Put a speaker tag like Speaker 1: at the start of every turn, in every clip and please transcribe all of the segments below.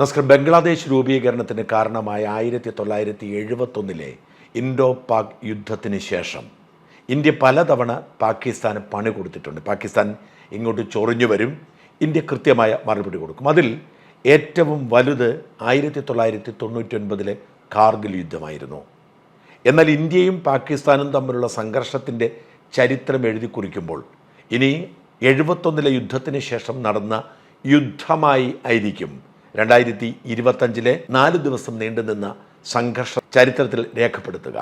Speaker 1: നമസ്കാരം ബംഗ്ലാദേശ് രൂപീകരണത്തിന് കാരണമായ ആയിരത്തി തൊള്ളായിരത്തി എഴുപത്തൊന്നിലെ ഇൻഡോ പാക് യുദ്ധത്തിന് ശേഷം ഇന്ത്യ പലതവണ പാകിസ്ഥാന് പണി കൊടുത്തിട്ടുണ്ട്. പാകിസ്ഥാൻ ഇങ്ങോട്ട് ചൊറിഞ്ഞു വരും. ഇന്ത്യ കൃത്യമായ മറുപടി കൊടുക്കും. അതിൽ ഏറ്റവും വലുത് ആയിരത്തി തൊള്ളായിരത്തി തൊണ്ണൂറ്റി ഒൻപതിലെ കാർഗിൽ യുദ്ധമായിരുന്നു. എന്നാൽ ഇന്ത്യയും പാകിസ്ഥാനും തമ്മിലുള്ള സംഘർഷത്തിന്റെ ചരിത്രം എഴുതി കുറിക്കുമ്പോൾ ഇനി എഴുപത്തൊന്നിലെ യുദ്ധത്തിന് ശേഷം നടന്ന യുദ്ധമായി ആയിരിക്കും രണ്ടായിരത്തി ഇരുപത്തഞ്ചിലെ നാല് ദിവസം നീണ്ടുനിന്ന സംഘർഷ ചരിത്രത്തിൽ രേഖപ്പെടുത്തുക.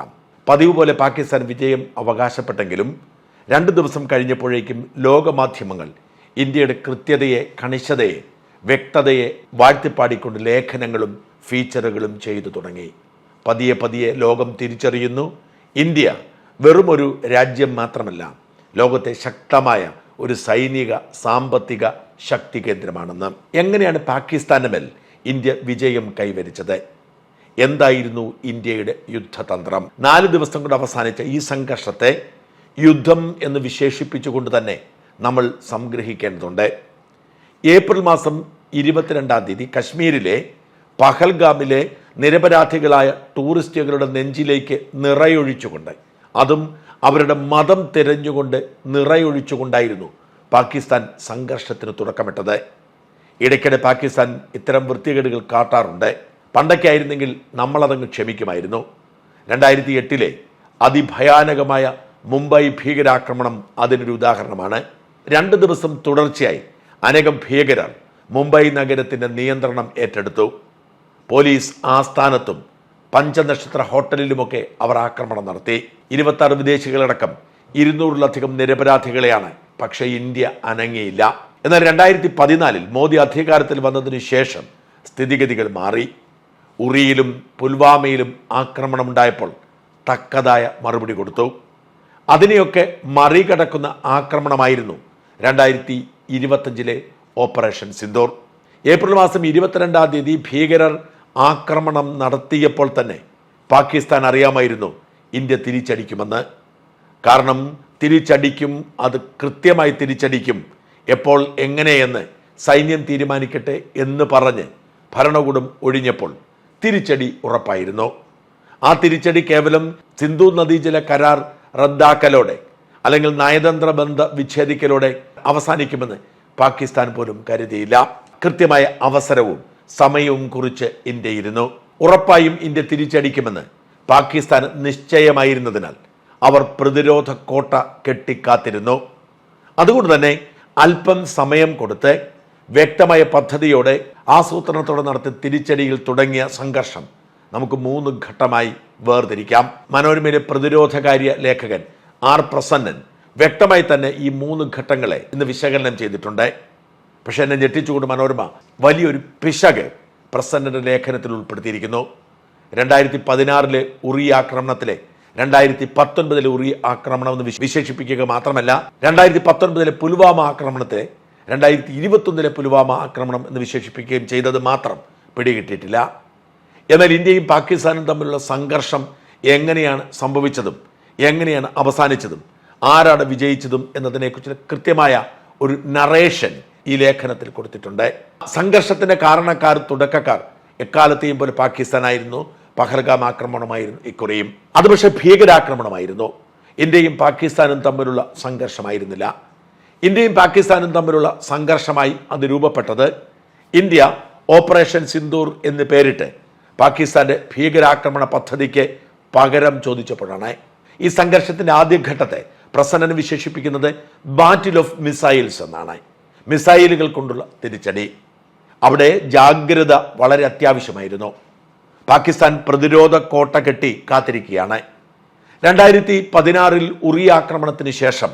Speaker 1: പതിവ് പോലെ പാകിസ്ഥാൻ വിജയം അവകാശപ്പെട്ടെങ്കിലും രണ്ട് ദിവസം കഴിഞ്ഞപ്പോഴേക്കും ലോകമാധ്യമങ്ങൾ ഇന്ത്യയുടെ കൃത്യതയെ കണിശതയെ വ്യക്തതയെ വാഴ്ത്തിപ്പാടിക്കൊണ്ട് ലേഖനങ്ങളും ഫീച്ചറുകളും ചെയ്തു തുടങ്ങി. പതിയെ പതിയെ ലോകം തിരിച്ചറിയുന്നു. ഇന്ത്യ വെറുമൊരു രാജ്യം മാത്രമല്ല ലോകത്തെ ശക്തമായ ഒരു സൈനിക സാമ്പത്തിക ശക്തി കേന്ദ്രമാണെന്ന് എങ്ങനെയാണ് പാകിസ്ഥാന്റെ മേൽ ഇന്ത്യ വിജയം കൈവരിച്ചത്? എന്തായിരുന്നു ഇന്ത്യയുടെ യുദ്ധതന്ത്രം? നാല് ദിവസം കൊണ്ട് അവസാനിച്ച ഈ സംഘർഷത്തെ യുദ്ധം എന്ന് വിശേഷിപ്പിച്ചുകൊണ്ട് തന്നെ നമ്മൾ സംഗ്രഹിക്കേണ്ടതുണ്ട്. ഏപ്രിൽ മാസം ഇരുപത്തിരണ്ടാം തീയതി കശ്മീരിലെ പഹൽഗാമിലെ നിരപരാധികളായ ടൂറിസ്റ്റുകളുടെ നെഞ്ചിലേക്ക് നിറയൊഴിച്ചുകൊണ്ട് അതും അവരുടെ മതം തിരഞ്ഞുകൊണ്ട് നിറയൊഴിച്ചുകൊണ്ടായിരുന്നു പാകിസ്ഥാൻ സംഘർഷത്തിന് തുടക്കമിട്ടത്. ഇടയ്ക്കിടെ പാകിസ്ഥാൻ ഇത്തരം വൃത്തികേടുകൾ കാട്ടാറുണ്ട്. പണ്ടൊക്കെ ആയിരുന്നെങ്കിൽ നമ്മളതങ്ങ് ക്ഷമിക്കുമായിരുന്നു. രണ്ടായിരത്തി എട്ടിലെ അതിഭയാനകമായ മുംബൈ ഭീകരാക്രമണം അതിനൊരു ഉദാഹരണമാണ്. രണ്ട് ദിവസം തുടർച്ചയായി അനേകം ഭീകരർ മുംബൈ നഗരത്തിന്റെ നിയന്ത്രണം ഏറ്റെടുത്തു. പോലീസ് ആസ്ഥാനത്തും പഞ്ചനക്ഷത്ര ഹോട്ടലിലുമൊക്കെ അവർ ആക്രമണം നടത്തി. ഇരുപത്തി ആറ് വിദേശികളടക്കം ഇരുന്നൂറിലധികം നിരപരാധികളെയാണ് പക്ഷേ ഇന്ത്യ അനങ്ങിയില്ല. എന്നാൽ രണ്ടായിരത്തി പതിനാലിൽ മോദി അധികാരത്തിൽ വന്നതിന് ശേഷം സ്ഥിതിഗതികൾ മാറി. ഉറിയിലും പുൽവാമയിലും ആക്രമണമുണ്ടായപ്പോൾ തക്കതായ മറുപടി കൊടുത്തു. അതിനെയൊക്കെ മറികടക്കുന്ന ആക്രമണമായിരുന്നു രണ്ടായിരത്തി ഇരുപത്തഞ്ചിലെ ഓപ്പറേഷൻ സിന്ദൂർ. ഏപ്രിൽ മാസം ഇരുപത്തിരണ്ടാം തീയതി ഭീകരർ ആക്രമണം നടത്തിയപ്പോൾ തന്നെ പാകിസ്ഥാൻ അറിയാമായിരുന്നു ഇന്ത്യ തിരിച്ചടിക്കുമെന്ന്. കാരണം തിരിച്ചടിക്കും അത് കൃത്യമായി തിരിച്ചടിക്കും. എപ്പോൾ എങ്ങനെയെന്ന് സൈന്യം തീരുമാനിക്കട്ടെ എന്ന് പറഞ്ഞ് ഭരണകൂടം ഒഴിഞ്ഞപ്പോൾ തിരിച്ചടി ഉറപ്പായിരുന്നു. ആ തിരിച്ചടി കേവലം സിന്ധു നദീജല കരാർ റദ്ദാക്കലോടെ അല്ലെങ്കിൽ നയതന്ത്ര ബന്ധ വിച്ഛേദിക്കലോടെ അവസാനിക്കുമെന്ന് പാകിസ്ഥാൻ പോലും കരുതിയില്ല. കൃത്യമായ അവസരവും സമയവും കുറിച്ച് ഇന്ത്യയിരുന്നു. ഉറപ്പായും ഇന്ത്യ തിരിച്ചടിക്കുമെന്ന് പാകിസ്ഥാൻ നിശ്ചയമായിരുന്നതിനാൽ അവർ പ്രതിരോധ കോട്ട കെട്ടിക്കാത്തിരുന്നു. അതുകൊണ്ട് തന്നെ അല്പം സമയം കൊടുത്ത് വ്യക്തമായ പദ്ധതിയോടെ ആസൂത്രണത്തോടെ നടത്തി തിരിച്ചടിയിൽ തുടങ്ങിയ സംഘർഷം നമുക്ക് മൂന്ന് ഘട്ടമായി വേർതിരിക്കാം. മനോരമയിലെ പ്രതിരോധകാര്യ ലേഖകൻ ആർ പ്രസന്നൻ വ്യക്തമായി തന്നെ ഈ മൂന്ന് ഘട്ടങ്ങളെ ഇന്ന് വിശകലനം ചെയ്തിട്ടുണ്ട്. പക്ഷെ എന്നെ ഞെട്ടിച്ചുകൊണ്ട് മനോരമ വലിയൊരു പിശക് പ്രസന്നന്റെ ലേഖനത്തിൽ ഉൾപ്പെടുത്തിയിരിക്കുന്നു. രണ്ടായിരത്തി പതിനാറിലെ ഉറി ആക്രമണത്തിലെ രണ്ടായിരത്തി പത്തൊൻപതിലെ ഉറി ആക്രമണം എന്ന് വിശേഷിപ്പിക്കുക മാത്രമല്ല രണ്ടായിരത്തി പത്തൊൻപതിലെ പുൽവാമ ആക്രമണത്തെ രണ്ടായിരത്തി ഇരുപത്തൊന്നിലെ പുൽവാമ ആക്രമണം എന്ന് വിശേഷിപ്പിക്കുകയും ചെയ്തത് മാത്രം പിടികിട്ടിയിട്ടില്ല. എന്നാൽ ഇന്ത്യയും പാകിസ്ഥാനും തമ്മിലുള്ള സംഘർഷം എങ്ങനെയാണ് സംഭവിച്ചതും എങ്ങനെയാണ് അവസാനിച്ചതും ആരാണ് വിജയിച്ചതും എന്നതിനെക്കുറിച്ച് കൃത്യമായ ഒരു നറേഷൻ ഈ ലേഖനത്തിൽ കൊടുത്തിട്ടുണ്ട്. സംഘർഷത്തിന്റെ കാരണക്കാർ തുടക്കക്കാർ എക്കാലത്തെയും പോലെ പാകിസ്ഥാനായിരുന്നു. പഹൽഗാം ആക്രമണമായിരുന്നു ഇക്കുറിയും. അത് പക്ഷേ ഭീകരാക്രമണമായിരുന്നു. ഇന്ത്യയും പാകിസ്ഥാനും തമ്മിലുള്ള സംഘർഷമായിരുന്നില്ല. ഇന്ത്യയും പാകിസ്ഥാനും തമ്മിലുള്ള സംഘർഷമായി അത് രൂപപ്പെട്ടത് ഇന്ത്യ ഓപ്പറേഷൻ സിന്ദൂർ എന്ന് പേരിട്ട് പാകിസ്ഥാന്റെ ഭീകരാക്രമണ പദ്ധതിക്ക് പകരം ചോദിച്ചപ്പോഴാണ്. ഈ സംഘർഷത്തിന്റെ ആദ്യഘട്ടത്തെ പ്രസന്നൻ വിശേഷിപ്പിക്കുന്നത് ബാറ്റിൽ ഓഫ് മിസൈൽസ് എന്നാണ്. മിസൈലുകൾ കൊണ്ടുള്ള തിരിച്ചടി. അവിടെ ജാഗ്രത വളരെ അത്യാവശ്യമായിരുന്നു. പാകിസ്ഥാൻ പ്രതിരോധ കോട്ട കെട്ടി കാത്തിരിക്കുകയാണ്. രണ്ടായിരത്തി പതിനാറിൽ ഉറി ആക്രമണത്തിന് ശേഷം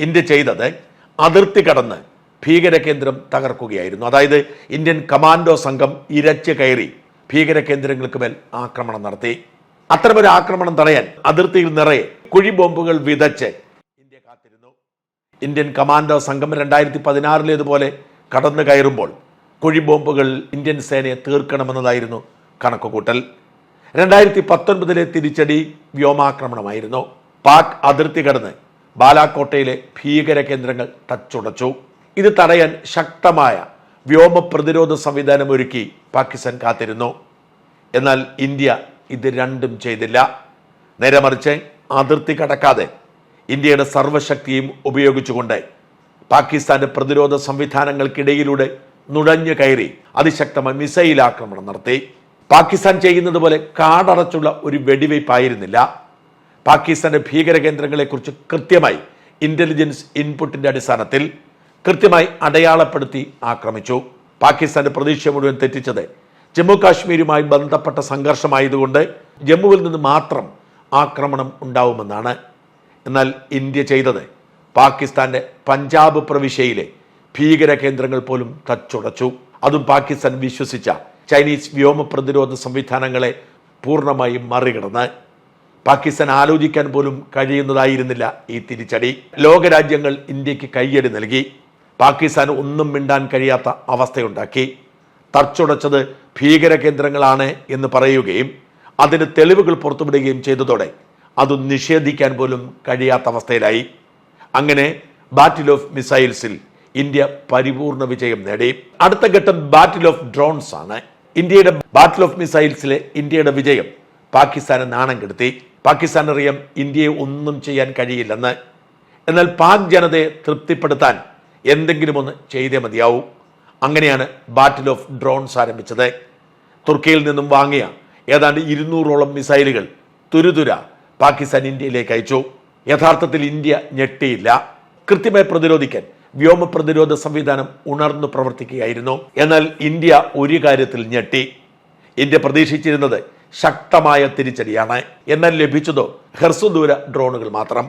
Speaker 1: ഇന്ത്യ ചെയ്തത് അതിർത്തി കടന്ന് ഭീകര കേന്ദ്രം തകർക്കുകയായിരുന്നു. അതായത് ഇന്ത്യൻ കമാൻഡോ സംഘം ഇരച്ച് കയറി ഭീകര കേന്ദ്രങ്ങൾക്ക് മേൽ ആക്രമണം നടത്തി. അത്തരമൊരു ആക്രമണം തടയാൻ അതിർത്തിയിൽ നിറയെ കുഴിബോംബുകൾ വിതച്ച് ഇന്ത്യ കാത്തിരുന്നു. ഇന്ത്യൻ കമാൻഡോ സംഘം രണ്ടായിരത്തി പതിനാറിലേതുപോലെ കടന്നു കയറുമ്പോൾ കുഴിബോംബുകൾ ഇന്ത്യൻ സേനയെ തീർക്കണമെന്നതായിരുന്നു കണക്കുകൂട്ടൽ. രണ്ടായിരത്തി പത്തൊൻപതിലെ തിരിച്ചടി വ്യോമാക്രമണമായിരുന്നു. പാക് അതിർത്തി കടന്ന് ബാലാക്കോട്ടയിലെ ഭീകര കേന്ദ്രങ്ങൾ തച്ചുടച്ചു. ഇത് തടയാൻ ശക്തമായ വ്യോമ പ്രതിരോധ സംവിധാനം ഒരുക്കി പാകിസ്ഥാൻ കാത്തിരുന്നു. എന്നാൽ ഇന്ത്യ ഇത് രണ്ടും ചെയ്തില്ല. നേരെ മറിച്ച് അതിർത്തി കടക്കാതെ ഇന്ത്യയുടെ സർവശക്തിയും ഉപയോഗിച്ചുകൊണ്ട് പാകിസ്ഥാന്റെ പ്രതിരോധ സംവിധാനങ്ങൾക്കിടയിലൂടെ നുഴഞ്ഞു കയറി അതിശക്തമായ മിസൈൽ ആക്രമണം നടത്തി. പാകിസ്ഥാൻ ചെയ്യുന്നത് പോലെ കാടടച്ചുള്ള ഒരു വെടിവയ്പായിരുന്നില്ല. പാകിസ്ഥാന്റെ ഭീകര കേന്ദ്രങ്ങളെക്കുറിച്ച് കൃത്യമായി ഇന്റലിജൻസ് ഇൻപുട്ടിന്റെ അടിസ്ഥാനത്തിൽ കൃത്യമായി അടയാളപ്പെടുത്തി ആക്രമിച്ചു. പാകിസ്ഥാന്റെ പ്രതീക്ഷ മുഴുവൻ തെറ്റിച്ചത് ജമ്മു കാശ്മീരുമായി ബന്ധപ്പെട്ട സംഘർഷമായതുകൊണ്ട് ജമ്മുവിൽ നിന്ന് മാത്രം ആക്രമണം ഉണ്ടാവുമെന്നാണ്. എന്നാൽ ഇന്ത്യ ചെയ്തത് പാകിസ്ഥാന്റെ പഞ്ചാബ് പ്രവിശ്യയിലെ ഭീകര കേന്ദ്രങ്ങൾ പോലും തച്ചുടച്ചു. അതും പാകിസ്ഥാൻ വിശ്വസിച്ച ചൈനീസ് വ്യോമ പ്രതിരോധ സംവിധാനങ്ങളെ പൂർണമായും മറികടന്ന് പാകിസ്ഥാൻ ആലോചിക്കാൻ പോലും കഴിയുന്നതായിരുന്നില്ല ഈ തിരിച്ചടി. ലോകരാജ്യങ്ങൾ ഇന്ത്യയ്ക്ക് കയ്യടി നൽകി. പാകിസ്ഥാൻ ഒന്നും മിണ്ടാൻ കഴിയാത്ത അവസ്ഥയുണ്ടാക്കി. തർച്ചുടച്ചത് ഭീകര കേന്ദ്രങ്ങളാണ് എന്ന് പറയുകയും അതിന് തെളിവുകൾ പുറത്തുവിടുകയും ചെയ്തതോടെ അത് നിഷേധിക്കാൻ പോലും കഴിയാത്ത അവസ്ഥയിലായി. അങ്ങനെ ബാറ്റിൽ ഓഫ് മിസൈൽസിൽ ഇന്ത്യ പരിപൂർണ വിജയം നേടി. അടുത്ത ഘട്ടം ബാറ്റിൽ ഓഫ് ഡ്രോൺസ് ആണ്. ഇന്ത്യയുടെ ബാറ്റിൽ ഓഫ് മിസൈൽസിലെ ഇന്ത്യയുടെ വിജയം പാകിസ്ഥാനെ നാണം കെടുത്തി. പാകിസ്ഥാൻ അറിയാം ഇന്ത്യയെ ഒന്നും ചെയ്യാൻ കഴിയില്ലെന്ന്. എന്നാൽ പാക് ജനതയെ തൃപ്തിപ്പെടുത്താൻ എന്തെങ്കിലും ഒന്ന് ചെയ്തേ മതിയാവൂ. അങ്ങനെയാണ് ബാറ്റിൽ ഓഫ് ഡ്രോൺസ് ആരംഭിച്ചത്. തുർക്കിയിൽ നിന്നും വാങ്ങിയ ഏതാണ്ട് ഇരുന്നൂറോളം മിസൈലുകൾ തുരുതുര പാകിസ്ഥാൻ ഇന്ത്യയിലേക്ക് അയച്ചു. യഥാർത്ഥത്തിൽ ഇന്ത്യ ഞെട്ടിയില്ല. കൃത്യമായി പ്രതിരോധിക്കാൻ വ്യോമ പ്രതിരോധ സംവിധാനം ഉണർന്നു പ്രവർത്തിക്കുകയായിരുന്നു. എന്നാൽ ഇന്ത്യ ഒരു കാര്യത്തിൽ ഞെട്ടി. ഇന്ത്യ പ്രതീക്ഷിച്ചിരുന്നത് ശക്തമായ തിരിച്ചടിയാണ്. എന്നാൽ ലഭിച്ചതോ ഹ്രസ്വദൂര ഡ്രോണുകൾ മാത്രം.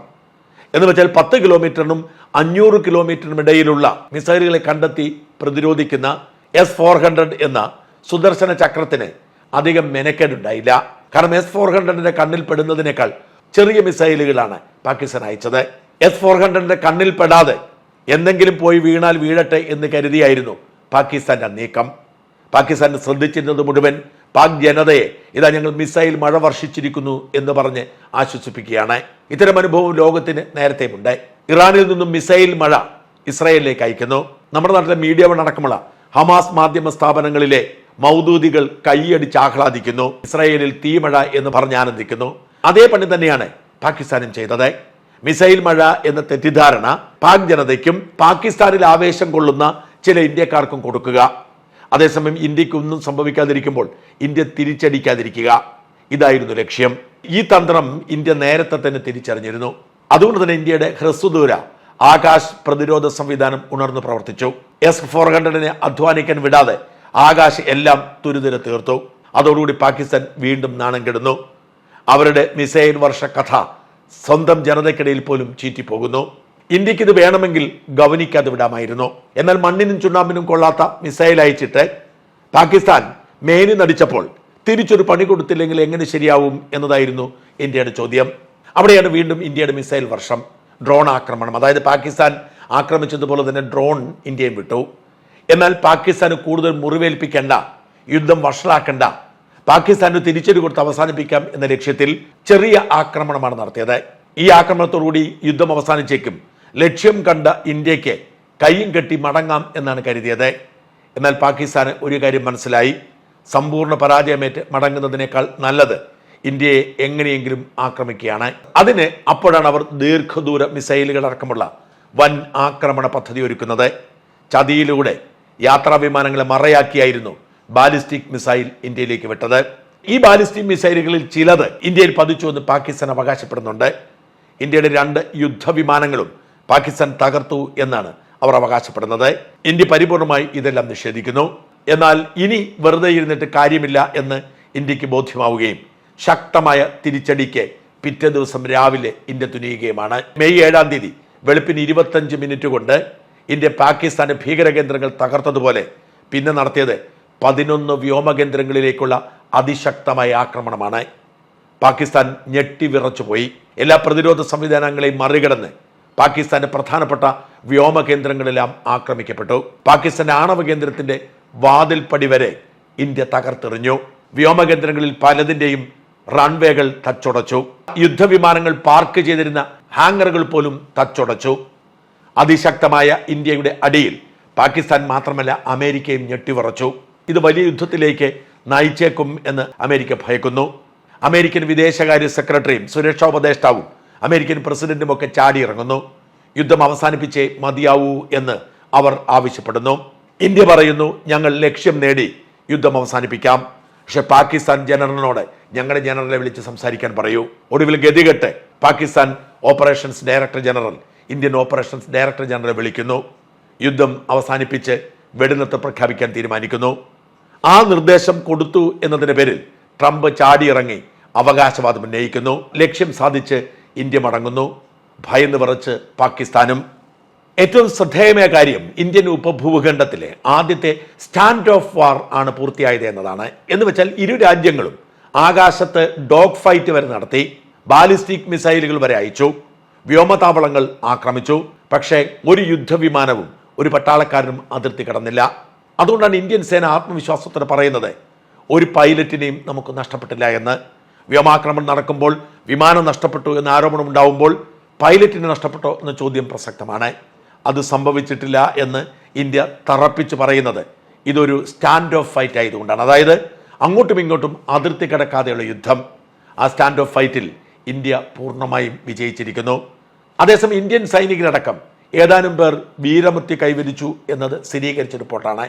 Speaker 1: എന്ന് വെച്ചാൽ പത്ത് കിലോമീറ്ററിനും അഞ്ഞൂറ് കിലോമീറ്ററിനും ഇടയിലുള്ള മിസൈലുകളെ കണ്ടെത്തി പ്രതിരോധിക്കുന്ന എസ് ഫോർ ഹൺഡ്രഡ് എന്ന സുദർശന ചക്രത്തിന് അധികം മെനക്കേടുണ്ടായില്ല. കാരണം എസ് ഫോർ ഹൺഡ്രഡിന്റെ കണ്ണിൽ പെടുന്നതിനേക്കാൾ ചെറിയ മിസൈലുകളാണ് പാകിസ്ഥാൻ അയച്ചത്. എസ് ഫോർ ഹൺഡ്രഡിന്റെ കണ്ണിൽ പെടാതെ എന്തെങ്കിലും പോയി വീണാൽ വീഴട്ടെ എന്ന് കരുതിയായിരുന്നു പാകിസ്ഥാന്റെ നീക്കം. പാകിസ്ഥാൻ ശ്രദ്ധിച്ചിരുന്നത് മുഴുവൻ പാക് ജനതയെ ഇതാ ഞങ്ങൾ മിസൈൽ മഴ വർഷിച്ചിരിക്കുന്നു എന്ന് പറഞ്ഞ് ആശ്വസിപ്പിക്കുകയാണ്. ഇത്തരം അനുഭവം ലോകത്തിന് നേരത്തെയുണ്ട് ഇറാനിൽ നിന്നും മിസൈൽ മഴ ഇസ്രായേലിലേക്ക് അയക്കുന്നു. നമ്മുടെ നാട്ടിലെ മീഡിയ അടക്കമുള്ള ഹമാസ് മാധ്യമ സ്ഥാപനങ്ങളിലെ മൗദൂദികൾ കൈയടിച്ച് ആഹ്ലാദിക്കുന്നു. ഇസ്രായേലിൽ തീമഴ എന്ന് പറഞ്ഞ് ആനന്ദിക്കുന്നു. അതേ പണി തന്നെയാണ് പാകിസ്ഥാനും ചെയ്തത്. മിസൈൽ മഴ എന്ന തെറ്റിദ്ധാരണ പാക് ജനതയ്ക്കും പാകിസ്ഥാനിൽ ആവേശം കൊള്ളുന്ന ചില ഇന്ത്യക്കാർക്കും കൊടുക്കുക. അതേസമയം ഇന്ത്യക്കൊന്നും സംഭവിക്കാതിരിക്കുമ്പോൾ ഇന്ത്യ തിരിച്ചടിക്കാതിരിക്കുക. ഇതായിരുന്നു ലക്ഷ്യം. ഈ തന്ത്രം ഇന്ത്യ നേരത്തെ തന്നെ തിരിച്ചറിഞ്ഞിരുന്നു. അതുകൊണ്ട് തന്നെ ഇന്ത്യയുടെ ഹ്രസ്വദൂര ആകാശ് പ്രതിരോധ സംവിധാനം ഉണർന്നു പ്രവർത്തിച്ചു. എസ് ഫോർ ഹൺഡ്രഡിനെ അധ്വാനിക്കാൻ വിടാതെ ആകാശ് എല്ലാം തുരിതിര തീർത്തു. അതോടുകൂടി പാകിസ്ഥാൻ വീണ്ടും നാണം കെടുന്നു. അവരുടെ മിസൈൽ വർഷ കഥ സ്വന്തം ജനതയ്ക്കിടയിൽ പോലും ചീറ്റിപ്പോകുന്നു. ഇന്ത്യയ്ക്ക് ഇത് വേണമെങ്കിൽ ഗവനിക്കാതെ വിടാമായിരുന്നു. എന്നാൽ മണ്ണിനും ചുണ്ണാമ്പിനും കൊള്ളാത്ത മിസൈൽ അയച്ചിട്ട് പാകിസ്ഥാൻ മേനി നടിച്ചപ്പോൾ തിരിച്ചൊരു പണി കൊടുത്തില്ലെങ്കിൽ എങ്ങനെ ശരിയാവും എന്നതായിരുന്നു ഇന്ത്യയുടെ ചോദ്യം. അവിടെയാണ് വീണ്ടും ഇന്ത്യയുടെ മിസൈൽ വർഷം. ഡ്രോൺ ആക്രമണം. അതായത് പാകിസ്ഥാൻ ആക്രമിച്ചതുപോലെ തന്നെ ഡ്രോൺ ഇന്ത്യയും വിട്ടു. എന്നാൽ പാകിസ്ഥാന് കൂടുതൽ മുറിവേൽപ്പിക്കേണ്ട യുദ്ധം വഷളാക്കേണ്ട പാകിസ്ഥാന് തിരിച്ചടി കൊടുത്ത് അവസാനിപ്പിക്കാം എന്ന ലക്ഷ്യത്തിൽ ചെറിയ ആക്രമണമാണ് നടത്തിയത്. ഈ ആക്രമണത്തോടുകൂടി യുദ്ധം അവസാനിച്ചേക്കും. ലക്ഷ്യം കണ്ട ഇന്ത്യയ്ക്ക് കൈയും കെട്ടി മടങ്ങാം എന്നാണ് കരുതിയത്. എന്നാൽ പാകിസ്ഥാന് ഒരു കാര്യം മനസ്സിലായി. സമ്പൂർണ പരാജയമേറ്റ് മടങ്ങുന്നതിനേക്കാൾ നല്ലത് ഇന്ത്യയെ എങ്ങനെയെങ്കിലും ആക്രമിക്കുകയാണ്. അതിന് അപ്പോഴാണ് അവർ ദീർഘദൂര മിസൈലുകൾ അടക്കമുള്ള വൻ ആക്രമണ പദ്ധതി ഒരുക്കുന്നത്. ചതിയിലൂടെ യാത്രാ വിമാനങ്ങളെ മറയാക്കിയായിരുന്നു ബാലിസ്റ്റിക് മിസൈൽ ഇന്ത്യയിലേക്ക് വിട്ടത്. ഈ ബാലിസ്റ്റിക് മിസൈലുകളിൽ ചിലത് ഇന്ത്യയിൽ പതിച്ചു എന്ന് പാകിസ്ഥാൻ അവകാശപ്പെടുന്നുണ്ട്. ഇന്ത്യയുടെ രണ്ട് യുദ്ധവിമാനങ്ങളും പാകിസ്ഥാൻ തകർത്തു എന്നാണ് അവർ അവകാശപ്പെടുന്നത്. ഇന്ത്യ പരിപൂർണമായി ഇതെല്ലാം നിഷേധിക്കുന്നു. എന്നാൽ ഇനി വെറുതെ ഇരുന്നിട്ട് കാര്യമില്ല എന്ന് ഇന്ത്യയ്ക്ക് ബോധ്യമാവുകയും ശക്തമായ തിരിച്ചടിക്ക് പിറ്റേ ദിവസം രാവിലെ ഇന്ത്യ തുനിയുകയുമാണ്. മെയ് ഏഴാം തീയതി വെളുപ്പിന് ഇരുപത്തഞ്ച് മിനിറ്റ് കൊണ്ട് ഇന്ത്യ പാകിസ്ഥാന്റെ ഭീകര കേന്ദ്രങ്ങൾ തകർത്തതുപോലെ പിന്നെ നടത്തിയത് പതിനൊന്ന് വ്യോമകേന്ദ്രങ്ങളിലേക്കുള്ള അതിശക്തമായ ആക്രമണമാണ്. പാകിസ്ഥാൻ ഞെട്ടിവിറച്ചുപോയി എല്ലാ പ്രതിരോധ സംവിധാനങ്ങളെയും മറികടന്ന് പാകിസ്ഥാന്റെ പ്രധാനപ്പെട്ട വ്യോമ കേന്ദ്രങ്ങളെല്ലാം ആക്രമിക്കപ്പെട്ടു. പാകിസ്ഥാന്റെ ആണവ കേന്ദ്രത്തിന്റെ വാതിൽപ്പടി വരെ ഇന്ത്യ തകർത്തെറിഞ്ഞു. വ്യോമകേന്ദ്രങ്ങളിൽ പലതിന്റെയും റൺവേകൾ തച്ചുടച്ചു. യുദ്ധവിമാനങ്ങൾ പാർക്ക് ചെയ്തിരുന്ന ഹാങ്ങറുകൾ പോലും തച്ചുടച്ചു. അതിശക്തമായ ഇന്ത്യയുടെ അടിയിൽ പാകിസ്ഥാൻ മാത്രമല്ല അമേരിക്കയും ഞെട്ടിവിറച്ചു. ഇത് വലിയ യുദ്ധത്തിലേക്ക് നയിച്ചേക്കും എന്ന് അമേരിക്ക ഭയക്കുന്നു. അമേരിക്കൻ വിദേശകാര്യ സെക്രട്ടറിയും സുരക്ഷാ ഉപദേഷ്ടാവും അമേരിക്കൻ പ്രസിഡന്റും ഒക്കെ ചാടിയിറങ്ങുന്നു. യുദ്ധം അവസാനിപ്പിച്ചേ മതിയാവൂ എന്ന് അവർ ആവശ്യപ്പെടുന്നു. ഇന്ത്യ പറയുന്നു ഞങ്ങൾ ലക്ഷ്യം നേടി യുദ്ധം അവസാനിപ്പിക്കാം. പക്ഷെ പാകിസ്ഥാൻ ജനറലിനോട് ഞങ്ങളുടെ ജനറലെ വിളിച്ച് സംസാരിക്കാൻ പറയൂ. ഒടുവിൽ ഗതികെട്ട് Pakistan operations director general Indian operations director general വിളിക്കുന്നു. യുദ്ധം അവസാനിപ്പിച്ച് വെടിനിർത്തൽ പ്രഖ്യാപിക്കാൻ തീരുമാനിക്കുന്നു. ആ നിർദ്ദേശം കൊടുത്തു എന്നതിന്റെ പേരിൽ ട്രംപ് ചാടിയിറങ്ങി അവകാശവാദം ഉന്നയിക്കുന്നു. ലക്ഷ്യം സാധിച്ച് ഇന്ത്യ മടങ്ങുന്നു. ഭയന്ന് വിറച്ച് പാകിസ്ഥാനും. ഏറ്റവും ശ്രദ്ധേയമായ കാര്യം ഇന്ത്യൻ ഉപഭൂഖണ്ഡത്തിലെ ആദ്യത്തെ സ്റ്റാൻഡ് ഓഫ് വാർ ആണ് പൂർത്തിയായത് എന്നതാണ്. എന്ന് വെച്ചാൽ ഇരു രാജ്യങ്ങളും ആകാശത്ത് ഡോഗ് ഫൈറ്റ് വരെ നടത്തി ബാലിസ്റ്റിക് മിസൈലുകൾ വരെ അയച്ചു വ്യോമതാവളങ്ങൾ ആക്രമിച്ചു. പക്ഷേ ഒരു യുദ്ധവിമാനവും ഒരു പട്ടാളക്കാരനും അതിർത്തി കടന്നില്ല. അതുകൊണ്ടാണ് ഇന്ത്യൻ സേന ആത്മവിശ്വാസത്തോടെ പറയുന്നത് ഒരു പൈലറ്റിനെയും നമുക്ക് നഷ്ടപ്പെട്ടില്ല എന്ന്. വ്യോമാക്രമണം നടക്കുമ്പോൾ വിമാനം നഷ്ടപ്പെട്ടു എന്ന ആരോപണം ഉണ്ടാവുമ്പോൾ പൈലറ്റിന് നഷ്ടപ്പെട്ടോ എന്ന ചോദ്യം പ്രസക്തമാണ്. അത് സംഭവിച്ചിട്ടില്ല എന്ന് ഇന്ത്യ തറപ്പിച്ച് പറയുന്നത്. ഇതൊരു സ്റ്റാൻഡ് ഓഫ് ഫൈറ്റ് ആയതുകൊണ്ടാണ്. അതായത് അങ്ങോട്ടും ഇങ്ങോട്ടും അതിർത്തി കടക്കാതെയുള്ള യുദ്ധം. ആ സ്റ്റാൻഡ് ഓഫ് ഫൈറ്റിൽ ഇന്ത്യ പൂർണമായും വിജയിച്ചിരിക്കുന്നു. അതേസമയം ഇന്ത്യൻ സൈനികരടക്കം ഏതാനും പേർ വീരമൃത്യു കൈവരിച്ചു എന്നത് സ്ഥിരീകരിച്ച റിപ്പോർട്ടാണ്.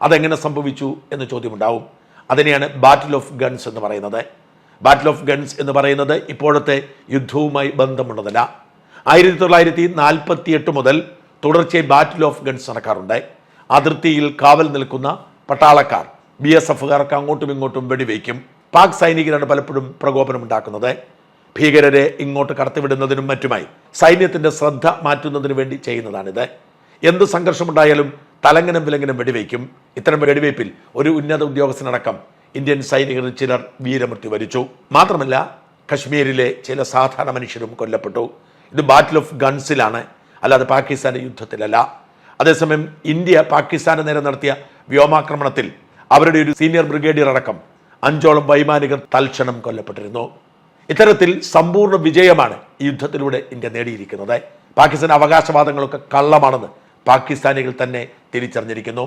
Speaker 1: അതെങ്ങനെ സംഭവിച്ചു എന്ന് ചോദ്യമുണ്ടാവും. അതിനെയാണ് ബാറ്റിൽ ഓഫ് ഗൺസ് എന്ന് പറയുന്നത്. ബാറ്റിൽ ഓഫ് ഗൺസ് എന്ന് പറയുന്നത് ഇപ്പോഴത്തെ യുദ്ധവുമായി ബന്ധമുള്ളതല്ല. ആയിരത്തി തൊള്ളായിരത്തി നാൽപ്പത്തി എട്ട് മുതൽ തുടർച്ചയായി ബാറ്റിൽ ഓഫ് ഗൺസ് നടക്കാറുണ്ട്. അതിർത്തിയിൽ കാവൽ നിൽക്കുന്ന പട്ടാളക്കാർ ബി എസ് എഫുകാർക്ക് അങ്ങോട്ടും ഇങ്ങോട്ടും വെടിവെക്കും. പാക് സൈനികരാണ് പലപ്പോഴും പ്രകോപനം ഉണ്ടാക്കുന്നത് ഭീകരരെ ഇങ്ങോട്ട് കടത്തിവിടുന്നതിനും മറ്റുമായി സൈന്യത്തിന്റെ ശ്രദ്ധ മാറ്റുന്നതിനു വേണ്ടി ചെയ്യുന്നതാണിത്. എന്ത് സംഘർഷമുണ്ടായാലും തലങ്ങനം വിലങ്ങനം വെടിവെക്കും ഇത്തരം വെടിവയ്പിൽ ഒരു ഉന്നത ഉദ്യോഗസ്ഥനടക്കം ഇന്ത്യൻ സൈനികരിൽ ചിലർ വീരമൃത്യു വരിച്ചു. മാത്രമല്ല കശ്മീരിലെ ചില സാധാരണ മനുഷ്യരും കൊല്ലപ്പെട്ടു. ഇത് ബാറ്റിൽ ഓഫ് ഗൺസിലാണ് അല്ലാതെ പാകിസ്ഥാന്റെ യുദ്ധത്തിലല്ല. അതേസമയം ഇന്ത്യ പാകിസ്ഥാന് നേരെ നടത്തിയ വ്യോമാക്രമണത്തിൽ അവരുടെ ഒരു സീനിയർ ബ്രിഗേഡിയർ അടക്കം അഞ്ചോളം വൈമാനികർ തൽക്ഷണം കൊല്ലപ്പെട്ടിരുന്നു. ഇത്തരത്തിൽ സമ്പൂർണ വിജയമാണ് ഈ യുദ്ധത്തിലൂടെ ഇന്ത്യ നേടിയിരിക്കുന്നത്. പാകിസ്ഥാൻ അവകാശവാദങ്ങളൊക്കെ കള്ളമാണെന്ന് പാകിസ്ഥാനികൾ തന്നെ തിരിച്ചറിഞ്ഞിരിക്കുന്നു.